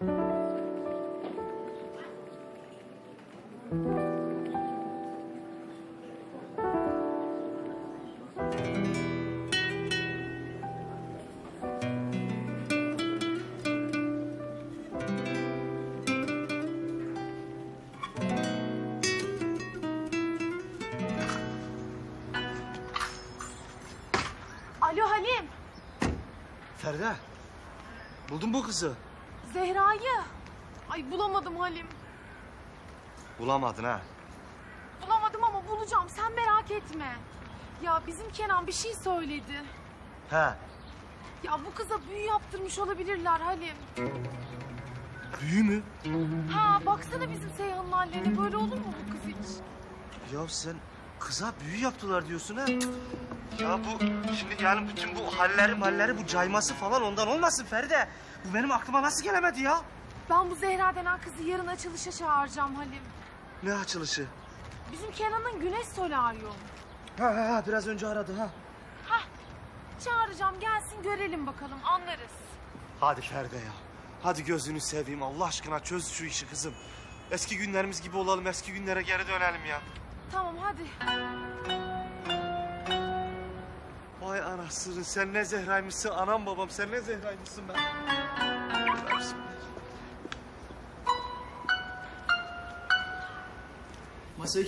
Alo Halim. Feride. Buldun bu kızı. Zehra'yı. Ay bulamadım Halim. Bulamadın ha. Bulamadım ama bulacağım. Sen merak etme. Ya bizim Kenan bir şey söyledi. Ha. Ya bu kıza büyü yaptırmış olabilirler Halim. Büyü mü? Ha baksana bizim Seyhan'ın hallerine. Böyle olur mu bu kız hiç? Ya sen kıza büyü yaptılar diyorsun ha. Ya bu şimdi yani bütün bu halleri malleri bu cayması falan ondan olmasın Feride. Bu benim aklıma nasıl gelemedi ya? Ben bu Zehra denen kızı yarın açılışa çağıracağım Halim. Ne açılışı? Bizim Kenan'ın güneş solaryum. Ha ha ha biraz önce aradı ha. Hah çağıracağım gelsin görelim bakalım anlarız. Hadi Feride ya. Hadi gözünü seveyim Allah aşkına çöz şu işi kızım. Eski günlerimiz gibi olalım eski günlere geri dönelim ya. Tamam hadi. Anasını sen ne Zehra'ymışsın anam babam sen ne Zehra'ymışsın ben. Masayı